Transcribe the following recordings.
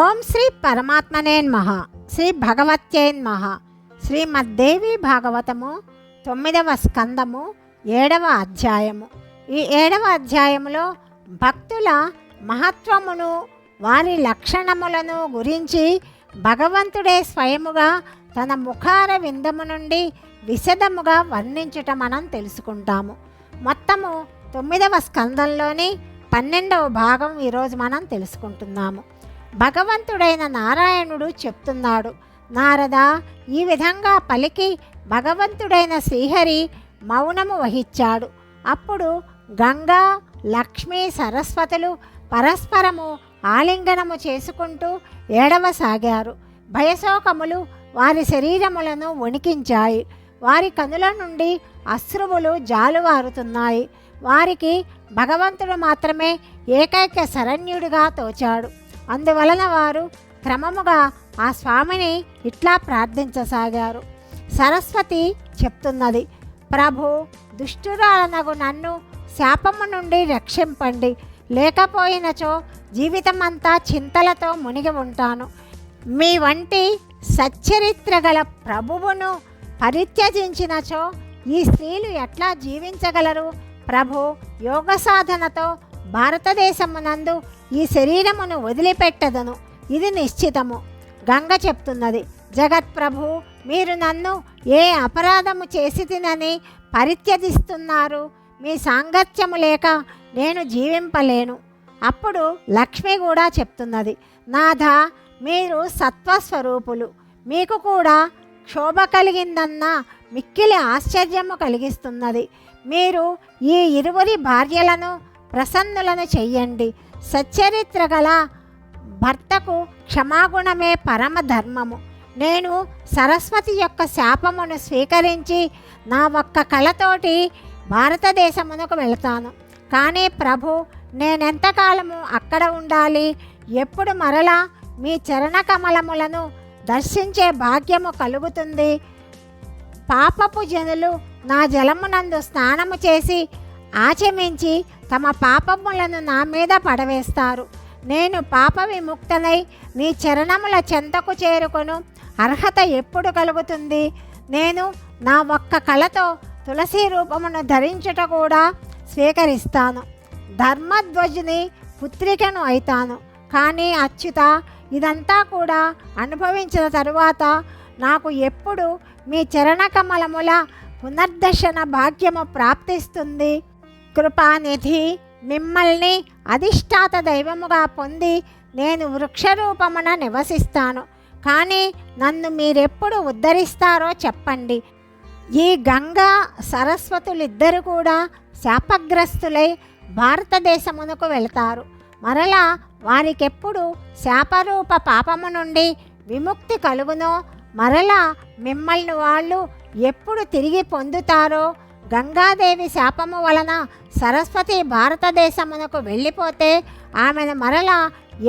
ఓం శ్రీ పరమాత్మనేన్మహ శ్రీ భగవత్యేన్మహ శ్రీమద్దేవి భాగవతము తొమ్మిదవ స్కందము ఏడవ అధ్యాయము. ఈ ఏడవ అధ్యాయములో భక్తుల మహత్వమును వారి లక్షణములను గురించి భగవంతుడే స్వయముగా తన ముఖార విందము నుండి విశదముగా వర్ణించుట మనం తెలుసుకుంటాము. మొత్తము తొమ్మిదవ స్కందంలోని పన్నెండవ భాగం ఈరోజు మనం తెలుసుకుంటున్నాము. భగవంతుడైన నారాయణుడు చెప్తున్నాడు నారద ఈ విధంగా పలికి భగవంతుడైన శ్రీహరి మౌనము వహించాడు. అప్పుడు గంగా లక్ష్మి సరస్వతులు పరస్పరము ఆలింగనము చేసుకుంటూ ఏడవసాగారు. భయశోకములు వారి శరీరములను వణికించాయి. వారి కనుల నుండి అశ్రువులు జాలువారుతున్నాయి. వారికి భగవంతుడు మాత్రమే ఏకైక శరణ్యుడిగా తోచాడు. అందువలన వారు క్రమముగా ఆ స్వామిని ఇట్లా ప్రార్థించసాగారు. సరస్వతి చెప్తున్నది ప్రభు దుష్టురాలనగు నన్ను శాపము నుండి రక్షింపండి. లేకపోయినచో జీవితమంతా చింతలతో మునిగి ఉంటాను. మీ వంటి సచ్చరిత్ర గల ప్రభువును పరిత్యజించినచో ఈ స్త్రీలు ఎట్లా జీవించగలరు? ప్రభు యోగ సాధనతో భారతదేశమునందు ఈ శరీరమును వదిలిపెట్టదను. ఇది నిశ్చితము. గంగ చెప్తున్నది జగత్ప్రభు మీరు నన్ను ఏ అపరాధము చేసి తినని పరిత్యజిస్తున్నారు? మీ సాంగత్యము లేక నేను జీవింపలేను. అప్పుడు లక్ష్మి కూడా చెప్తున్నది నాథ మీరు సత్వస్వరూపులు. మీకు కూడా క్షోభ కలిగిందన్న మిక్కిలి ఆశ్చర్యము కలిగిస్తున్నది. మీరు ఈ ఇరువురి భార్యలను ప్రసన్నులను చెయ్యండి. సచ్చరిత్ర గల భర్తకు క్షమాగుణమే పరమ ధర్మము. నేను సరస్వతి యొక్క శాపమును స్వీకరించి నా ఒక్క కళతోటి భారతదేశమునకు వెళతాను. కానీ ప్రభు నేనెంతకాలము అక్కడ ఉండాలి? ఎప్పుడు మరలా మీ చరణకమలములను దర్శించే భాగ్యము కలుగుతుంది? పాపపు జనులు నా జలమునందు స్నానము చేసి ఆచమించి తమ పాపములను నా మీద పడవేస్తారు. నేను పాప విముక్తనై నీ చరణముల చెంతకు చేరుకొను. అర్హత ఎప్పుడు కలుగుతుంది? నేను నా ఒక్క కళతో తులసి రూపమును ధరించుట కూడా స్వీకరిస్తాను. ధర్మధ్వజుని పుత్రికను అయితాను. కానీ అచ్యుత ఇదంతా కూడా అనుభవించిన తరువాత నాకు ఎప్పుడు మీ చరణకమలముల పునర్దర్శన భాగ్యము ప్రాప్తిస్తుంది? కృపానిధి మిమ్మల్ని అధిష్టాత దైవముగా పొంది నేను వృక్షరూపమున నివసిస్తాను. కానీ నన్ను మీరెప్పుడు ఉద్ధరిస్తారో చెప్పండి. ఈ గంగా సరస్వతులిద్దరు కూడా శాపగ్రస్తులై భారతదేశమునకు వెళతారు. మరలా వారికెప్పుడు శాపరూప పాపము నుండి విముక్తి కలుగునో మరలా మిమ్మల్ని వాళ్ళు ఎప్పుడు తిరిగి పొందుతారో గంగాదేవి శాపము వలన సరస్వతి భారతదేశమునకు వెళ్ళిపోతే ఆమెను మరలా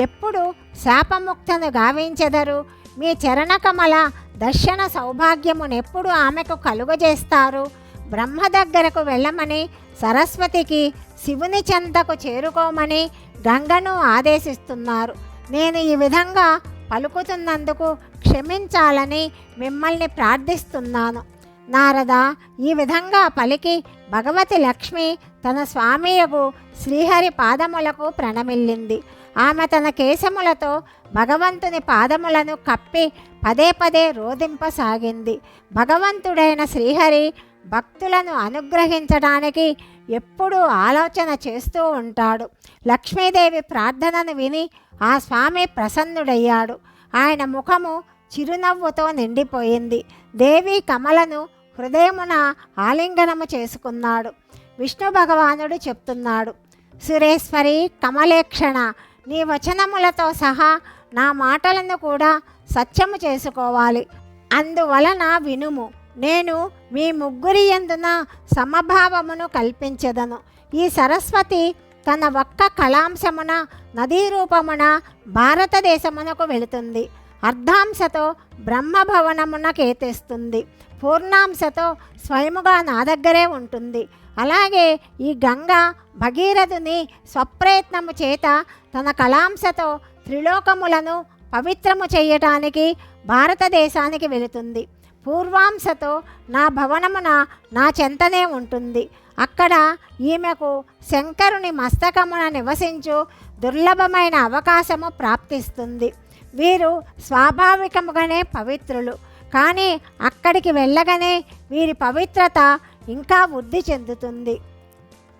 ఎప్పుడు శాపముక్తను గావించెదరు? మీ చరణకమల దర్శన సౌభాగ్యమునెప్పుడు ఆమెకు కలుగజేస్తారు? బ్రహ్మ దగ్గరకు వెళ్ళమని సరస్వతికి శివుని చెంతకు చేరుకోమని గంగను ఆదేశిస్తున్నారు. నేను ఈ విధంగా పలుకుతున్నందుకు క్షమించాలని మిమ్మల్ని ప్రార్థిస్తున్నాను. నారద ఈ విధంగా పలికి భగవతి లక్ష్మి తన స్వామియకు శ్రీహరి పాదములకు ప్రణమిల్లింది. ఆమె తన కేశములతో భగవంతుని పాదములను కప్పి పదే పదే రోధింపసాగింది. భగవంతుడైన శ్రీహరి భక్తులను అనుగ్రహించడానికి ఎప్పుడూ ఆలోచన చేస్తూ ఉంటాడు. లక్ష్మీదేవి ప్రార్థనను విని ఆ స్వామి ప్రసన్నుడయ్యాడు. ఆయన ముఖము చిరునవ్వుతో నిండిపోయింది. దేవి కమలను హృదయమున ఆలింగనము చేసుకున్నాడు. విష్ణు భగవానుడు చెప్తున్నాడు సురేశ్వరి కమలేక్షణ నీ వచనములతో సహా నా మాటలను కూడా సత్యము చేసుకోవాలి. అందువలన వినుము నేను మీ ముగ్గురి ఎందున సమభావమును కల్పించదను. ఈ సరస్వతి తన ఒక్క కళాంశమున నదీ రూపమున భారతదేశమునకు వెళుతుంది. అర్ధాంశతో బ్రహ్మభవనమునకేతేస్తుంది పూర్ణాంశతో స్వయముగా నా దగ్గరే ఉంటుంది. అలాగే ఈ గంగ భగీరథుని స్వప్రయత్నము చేత తన కళాంశతో త్రిలోకములను పవిత్రము చేయటానికి భారతదేశానికి వెళుతుంది. పూర్వాంశతో నా భవనమున నా చెంతనే ఉంటుంది. అక్కడ ఈమెకు శంకరుని మస్తకమున నివసించు దుర్లభమైన అవకాశము ప్రాప్తిస్తుంది. వీరు స్వాభావికముగానే పవిత్రులు. కానీ అక్కడికి వెళ్ళగానే వీరి పవిత్రత ఇంకా వృద్ధి చెందుతుంది.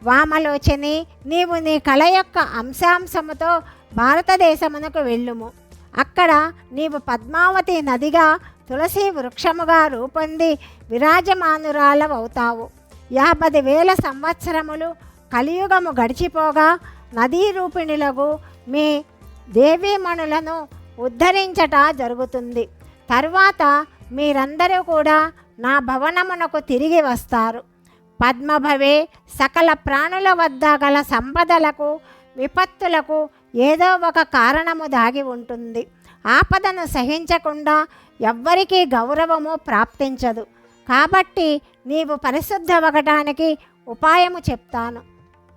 వామలోచని నీవు నీ కళ యొక్క అంశాంశముతో భారతదేశమునకు వెళ్ళుము. అక్కడ నీవు పద్మావతి నదిగా తులసి వృక్షముగా రూపొంది విరాజమానురాలవవుతావు. యాభై వేల సంవత్సరములు కలియుగము గడిచిపోగా నదీ రూపిణులకు మీ దేవీమణులను ఉద్ధరించట జరుగుతుంది. తర్వాత మీరందరూ కూడా నా భవనమునకు తిరిగి వస్తారు. పద్మభవే సకల ప్రాణుల వద్ద గల సంపదలకు విపత్తులకు ఏదో ఒక కారణము దాగి ఉంటుంది. ఆపదను సహించకుండా ఎవ్వరికీ గౌరవము ప్రాప్తించదు. కాబట్టి నీవు పరిశుద్ధమగటానికి ఉపాయము చెప్తాను.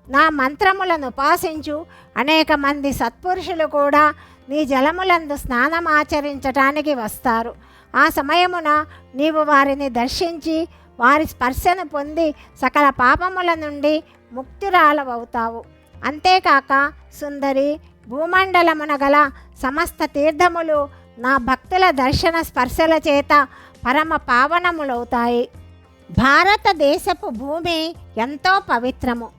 నా మంత్రములను ఉపాసించు. అనేక మంది సత్పురుషులు కూడా నీ జలములందు స్నానమాచరించటానికి వస్తారు. ఆ సమయమున నీవు వారిని దర్శించి వారి స్పర్శను పొంది సకల పాపముల నుండి ముక్తురాలవవుతావు. అంతేకాక సుందరి భూమండలమున గల సమస్త తీర్థములు నా భక్తుల దర్శన స్పర్శల చేత పరమ పావనములవుతాయి. భారతదేశపు భూమి ఎంతో పవిత్రము.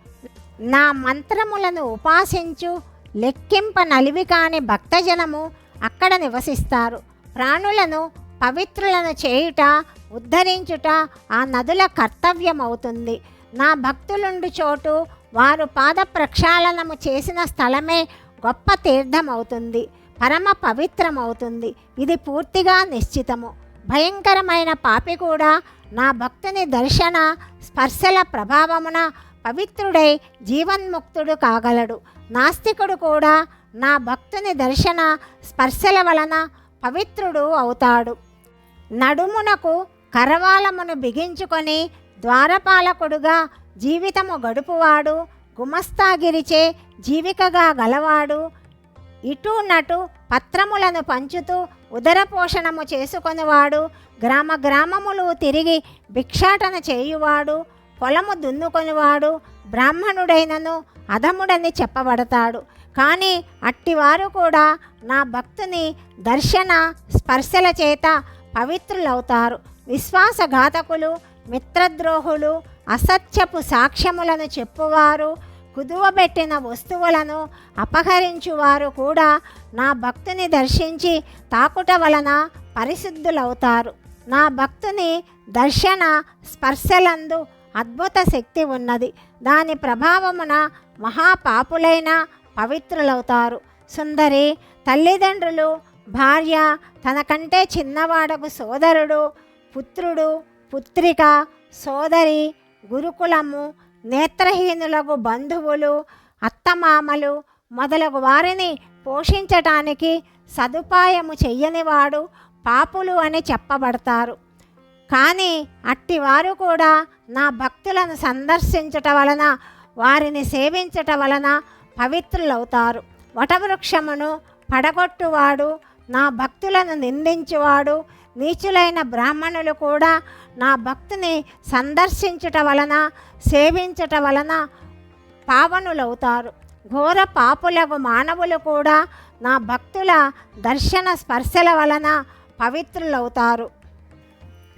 నా మంత్రములను ఉపాసించు లెక్కింప నలివి కాని భక్తజనము అక్కడ నివసిస్తారు. ప్రాణులను పవిత్రులను చేయుట ఉద్ధరించుట ఆ నదుల కర్తవ్యమవుతుంది. నా భక్తులుండు చోటు వారు పాద ప్రక్షాళనము చేసిన స్థలమే గొప్ప తీర్థమవుతుంది. పరమ పవిత్రమవుతుంది. ఇది పూర్తిగా నిశ్చితము. భయంకరమైన పాపి కూడా నా భక్తుని దర్శన స్పర్శల ప్రభావమున పవిత్రుడై జీవన్ముక్తుడు కాగలడు. నాస్తికుడు కూడా నా భక్తుని దర్శన స్పర్శల వలన పవిత్రుడు అవుతాడు. నడుమునకు కరవాలమును బిగించుకొని ద్వారపాలకుడుగా జీవితము గడుపువాడు గుమస్తాగిరిచే జీవికగా గలవాడు ఇటు నటు పత్రములను పంచుతూ ఉదర పోషణము చేసుకొనివాడు గ్రామ గ్రామములు తిరిగి భిక్షాటన చేయువాడు పొలము దున్నుకొనివాడు బ్రాహ్మణుడైనను అధముడని చెప్పబడతాడు. కానీ అట్టివారు కూడా నా భక్తుని దర్శన స్పర్శల చేత పవిత్రులవుతారు. విశ్వాసఘాతకులు మిత్రద్రోహులు అసత్యపు సాక్ష్యములను చెప్పువారు కుదువబెట్టిన వస్తువులను అపహరించువారు కూడా నా భక్తుని దర్శించి తాకుట వలన పరిశుద్ధులవుతారు. నా భక్తుని దర్శన స్పర్శలందు అద్భుత శక్తి ఉన్నది. దాని ప్రభావమున మహాపాపులైన పవిత్రులవుతారు. సుందరి తల్లిదండ్రులు భార్య తనకంటే చిన్నవాడకు సోదరుడు పుత్రుడు పుత్రిక సోదరి గురుకులము నేత్రహీనులకు బంధువులు అత్తమామలు మొదలగు వారిని పోషించటానికి సదుపాయము చెయ్యనివాడు పాపులు అని చెప్పబడతారు. కానీ అట్టివారు కూడా నా భక్తులను సందర్శించట వలన వారిని సేవించట వలన పవిత్రులవుతారు. వటవృక్షమును పడగొట్టువాడు నా భక్తులను నిందించువాడు నీచులైన బ్రాహ్మణులు కూడా నా భక్తిని సందర్శించుట వలన సేవించుట వలన పావనులవుతారు. ఘోర పాపులకు మానవులు కూడా నా భక్తుల దర్శన స్పర్శల వలన పవిత్రులవుతారు.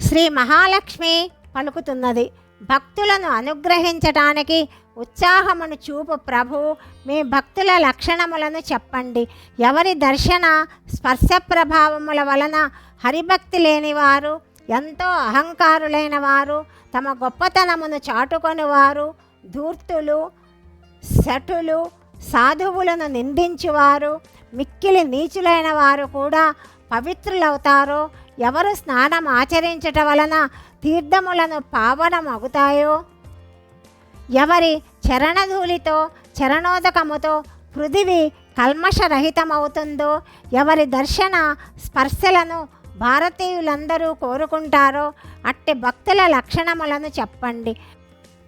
శ్రీ మహాలక్ష్మి పలుకుతున్నది. భక్తులను అనుగ్రహించటానికి ఉత్సాహమును చూపు ప్రభు. మీ భక్తుల లక్షణములను చెప్పండి. ఎవరి దర్శన స్పర్శ ప్రభావముల వలన హరిభక్తి లేనివారు ఎంతో అహంకారులైన వారు తమ గొప్పతనమును చాటుకొని వారు ధూర్తులు శటులు సాధువులను నిందించువారు మిక్కిలి నీచులైన వారు కూడా పవిత్రులవుతారో ఎవరు స్నానం ఆచరించటం వలన తీర్థములను పావనమగుతాయో? ఎవరి చరణధూళితో చరణోదకముతో పృథివి కల్మషరహితమవుతుందో ఎవరి దర్శన స్పర్శలను భారతీయులందరూ కోరుకుంటారో అట్టి భక్తుల లక్షణములను చెప్పండి.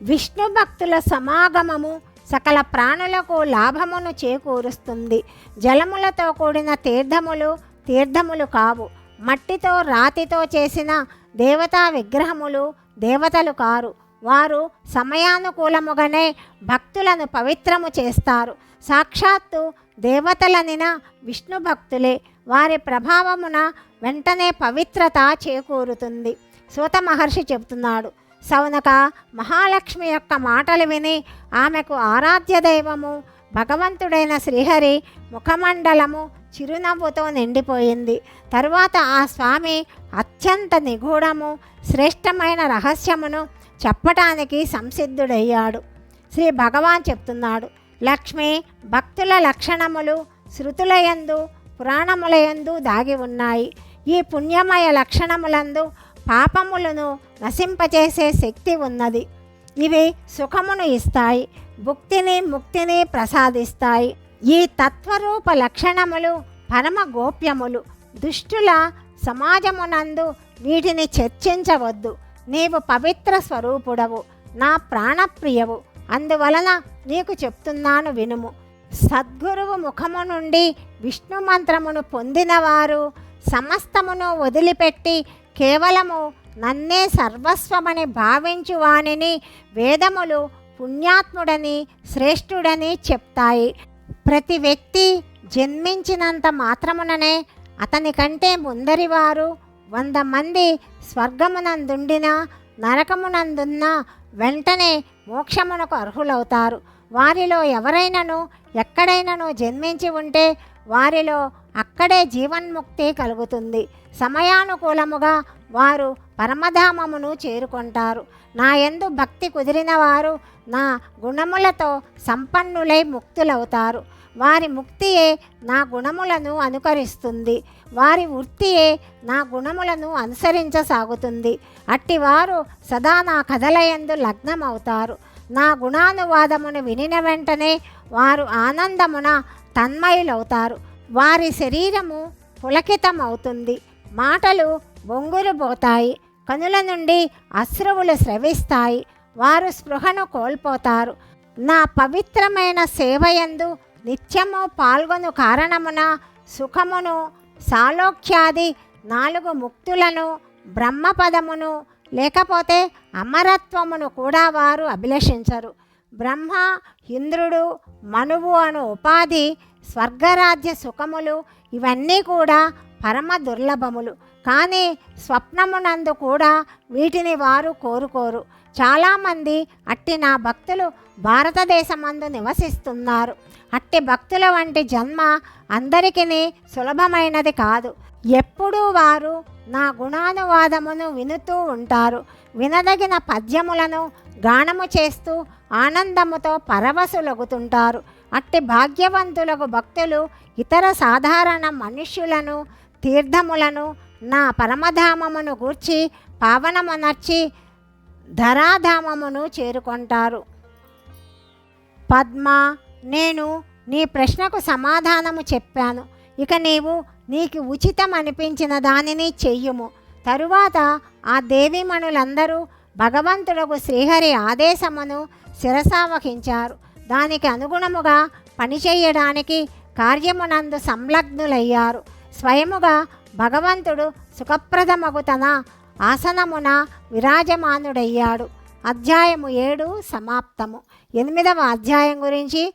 విష్ణు భక్తుల సమాగమము సకల ప్రాణులకు లాభమును చేకూరుస్తుంది. జలములతో కూడిన తీర్థములు తీర్థములు కావు. మట్టితో రాతితో చేసిన దేవతా విగ్రహములు దేవతలు కారు. వారు సమయానుకూలముగానే భక్తులను పవిత్రము చేస్తారు. సాక్షాత్తు దేవతలనిన విష్ణు భక్తులే వారి ప్రభావమున వెంటనే పవిత్రత చేకూరుతుంది. సూత మహర్షి చెబుతున్నాడు సౌనక మహాలక్ష్మి యొక్క మాటలు విని ఆమెకు ఆరాధ్య దైవము భగవంతుడైన శ్రీహరి ముఖమండలము చిరునవ్వుతో నిండిపోయింది. తరువాత ఆ స్వామి అత్యంత నిగూఢము శ్రేష్టమైన రహస్యమును చెప్పటానికి సంసిద్ధుడయ్యాడు. శ్రీ భగవాన్ చెప్తున్నాడు లక్ష్మి భక్తుల లక్షణములు శృతులయందు పురాణములయందు దాగి ఉన్నాయి. ఈ పుణ్యమయ లక్షణములందు పాపములను నశింపచేసే శక్తి ఉన్నది. ఇవి సుఖమును ఇస్తాయి భుక్తిని ముక్తిని ప్రసాదిస్తాయి. ఈ తత్వరూప లక్షణములు పరమ గోప్యములు. దుష్టుల సమాజమునందు వీటిని చర్చించవద్దు. నీవు పవిత్ర స్వరూపుడవు. నా ప్రాణప్రియవు. అందువలన నీకు చెప్తున్నాను వినుము. సద్గురువు ముఖము నుండి విష్ణు మంత్రమును పొందినవారు సమస్తమును వదిలిపెట్టి కేవలము నన్నే సర్వస్వమని భావించు వానిని వేదములు పుణ్యాత్ముడని శ్రేష్ఠుడని చెప్తాయి. ప్రతి వ్యక్తి జన్మించినంత మాత్రముననే అతని కంటే ముందరివారు వంద మంది స్వర్గమునందుండినా నరకమునందున్న వెంటనే మోక్షమునకు అర్హులవుతారు. వారిలో ఎవరైనాను ఎక్కడైనాను జన్మించి ఉంటే వారిలో అక్కడే జీవన్ముక్తి కలుగుతుంది. సమయానుకూలముగా వారు పరమధామమును చేరుకుంటారు. నా ఎందు భక్తి కుదిరిన వారు నా గుణములతో సంపన్నులై ముక్తులవుతారు. వారి ముక్తియే నా గుణములను అనుకరిస్తుంది. వారి వృత్తియే నా గుణములను అనుసరించసాగుతుంది. అట్టివారు సదా నా కథలయందు లగ్నమవుతారు. నా గుణానువాదమును వినిన వెంటనే వారు ఆనందమున తన్మయులవుతారు. వారి శరీరము పులకితమవుతుంది. మాటలు బొంగురు పోతాయి. కనుల నుండి అశ్రువులు స్రవిస్తాయి. వారు స్పృహను కోల్పోతారు. నా పవిత్రమైన సేవయందు నిత్యము పాల్గొను కారణమున సుఖమును సాలోక్యాది నాలుగు ముక్తులను బ్రహ్మపదమును లేకపోతే అమరత్వమును కూడా వారు అభిలషించరు. బ్రహ్మ ఇంద్రుడు మనువు అను ఉపాధి స్వర్గరాజ్య సుఖములు ఇవన్నీ కూడా పరమ దుర్లభములు. కానీ స్వప్నమునందు కూడా వీటిని వారు కోరుకోరు. చాలామంది అట్టి నా భక్తులు భారతదేశమందు నివసిస్తున్నారు. అట్టి భక్తుల వంటి జన్మ అందరికీ సులభమైనది కాదు. ఎప్పుడూ వారు నా గుణానువాదమును వినుతూ ఉంటారు. వినదగిన పద్యములను గానము చేస్తూ ఆనందముతో పరవశులగుతుంటారు. అట్టి భాగ్యవంతులకు భక్తులు ఇతర సాధారణ మనుష్యులను తీర్థములను నా పరమధామమును గూర్చి పావనమునర్చి ధరాధామమును చేరుకుంటారు. పద్మ నేను నీ ప్రశ్నకు సమాధానము చెప్పాను. ఇక నీవు నీకు ఉచితం అనిపించిన దానిని చెయ్యుము. తరువాత ఆ దేవీమణులందరూ భగవంతుడకు శ్రీహరి ఆదేశమును శిరసావహించారు దానికి అనుగుణముగా పనిచేయడానికి కార్యమునందు సంలగ్నులయ్యారు. స్వయముగా భగవంతుడు సుఖప్రదమగు తన ఆసనమున విరాజమానుడయ్యాడు. అధ్యాయము ఏడు సమాప్తము. ఎనిమిదవ అధ్యాయం గురించి